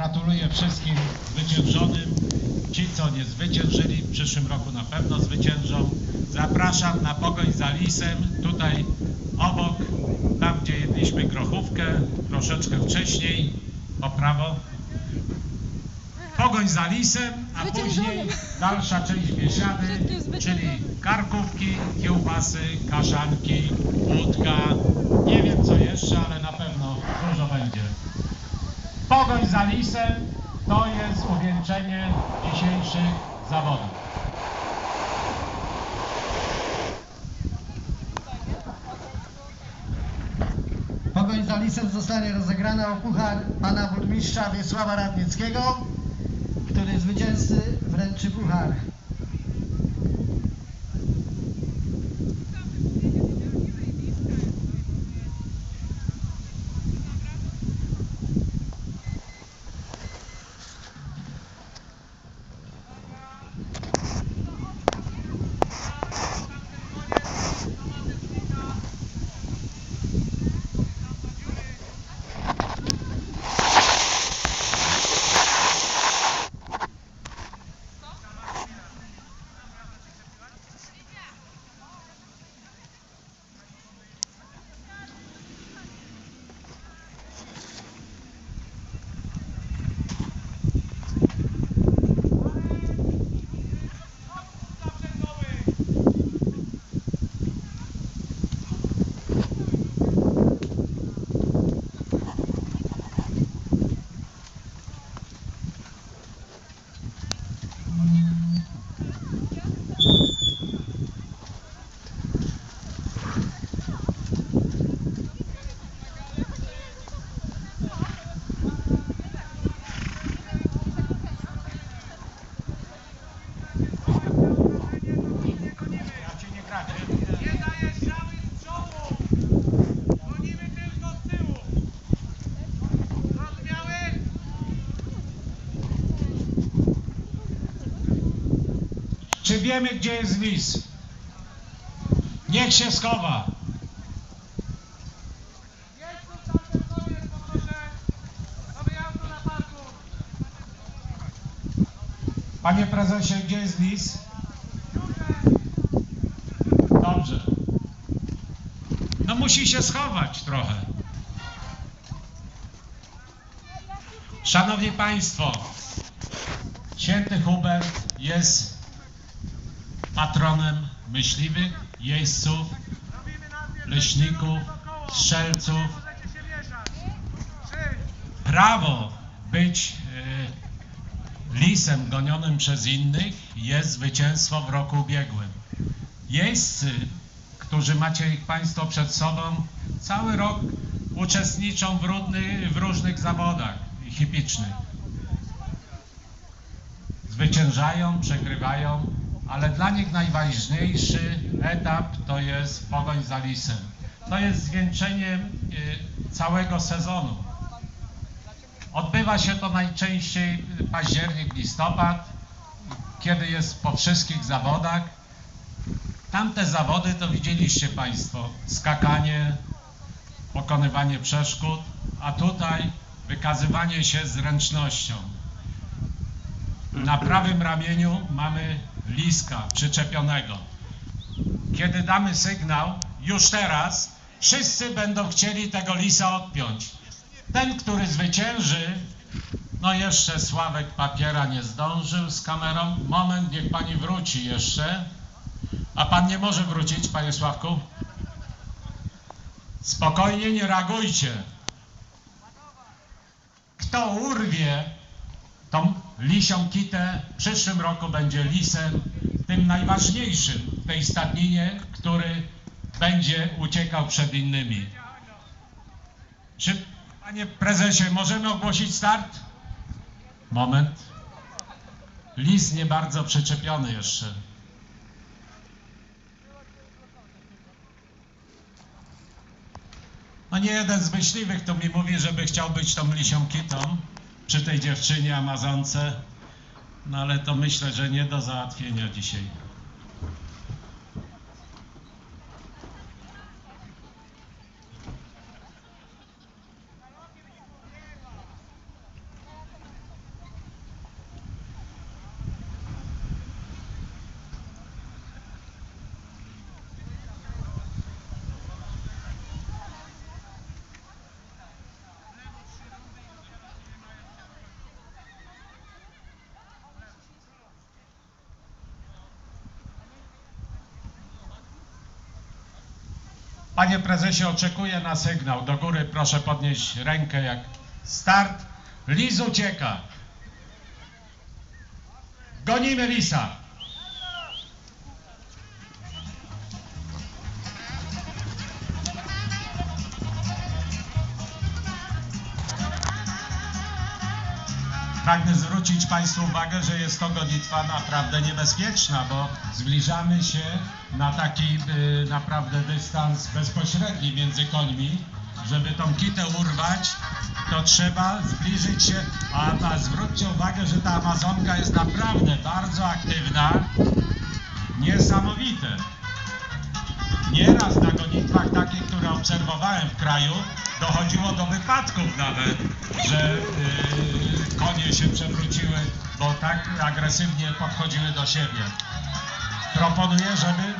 Gratuluję wszystkim zwyciężonym. Ci, co nie zwyciężyli, w przyszłym roku na pewno zwyciężą. Zapraszam na pogoń za lisem. Tutaj obok, tam gdzie jedliśmy grochówkę, troszeczkę wcześniej, po prawo. Pogoń za lisem, a później dalsza część biesiady, czyli karkówki, kiełbasy, kaszanki, łódka. Nie wiem co jeszcze, ale na pewno dużo będzie. Pogoń za lisem to jest uwieńczenie dzisiejszych zawodów. Pogoń za lisem zostanie rozegrana o puchar pana burmistrza Wiesława Radnickiego, który zwycięzcy wręczy puchar. Czy wiemy gdzie jest lis? Niech się schowa. Panie prezesie, gdzie jest lis? Dobrze. No musi się schować trochę. Szanowni Państwo, święty Hubert jest patronem myśliwych, jeźdźców, leśników, strzelców. Prawo być e, lisem gonionym przez innych jest zwycięstwo w roku ubiegłym. Jeźdźcy, którzy macie ich Państwo przed sobą, cały rok uczestniczą w, w różnych zawodach hipicznych. Zwyciężają, przegrywają, ale dla nich najważniejszy etap to jest pogoń za lisem. To jest zwieńczenie y, całego sezonu. Odbywa się to najczęściej październik, listopad, kiedy jest po wszystkich zawodach. Tamte zawody to widzieliście Państwo, skakanie, pokonywanie przeszkód, a tutaj wykazywanie się zręcznością. Na prawym ramieniu mamy liska przyczepionego. Kiedy damy sygnał, już teraz, wszyscy będą chcieli tego lisa odpiąć. Ten, który zwycięży, no jeszcze Sławek papiera nie zdążył z kamerą. Moment, niech pani wróci jeszcze. A pan nie może wrócić, panie Sławku? Spokojnie, nie reagujcie. Kto urwie tą lisią kitę, w przyszłym roku będzie lisem, tym najważniejszym w tej stadninie, który będzie uciekał przed innymi. Czy, panie prezesie, możemy ogłosić start? Moment. Lis nie bardzo przyczepiony jeszcze. No nie jeden z myśliwych tu mi mówi, żeby chciał być tą lisią kitą przy tej dziewczynie Amazonce. No ale to myślę, że nie do załatwienia dzisiaj. Panie prezesie, oczekuję na sygnał. Do góry proszę podnieść rękę jak start. Liz ucieka. Gonimy Lisa. Pragnę zwrócić Państwu uwagę, że jest to gonitwa naprawdę niebezpieczna, bo zbliżamy się na taki y, naprawdę dystans bezpośredni między końmi. Żeby tą kitę urwać, to trzeba zbliżyć się, a, a zwróćcie uwagę, że ta Amazonka jest naprawdę bardzo aktywna. Niesamowite. Nieraz na gonitwach takich, które obserwowałem w kraju, dochodziło do wypadków nawet, że przewróciły, bo tak agresywnie podchodziły do siebie. Proponuję, żeby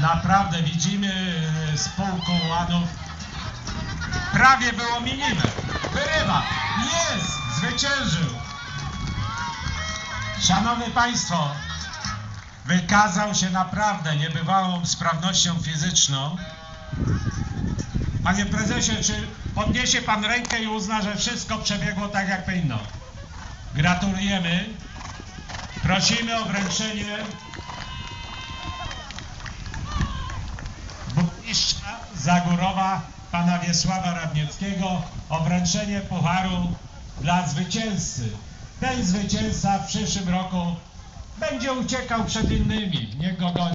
naprawdę widzimy yy, z półku łanów prawie było minimę. Wyrywa. Jest! Zwyciężył. Szanowni Państwo, wykazał się naprawdę niebywałą sprawnością fizyczną. Panie prezesie, czy podniesie pan rękę i uzna, że wszystko przebiegło tak jak powinno? Gratulujemy. Prosimy o wręczenie burmistrza Zagórowa, pana Wiesława Radnieckiego, o wręczenie pucharu dla zwycięzcy. Ten zwycięzca w przyszłym roku będzie uciekał przed innymi. Niech go goni.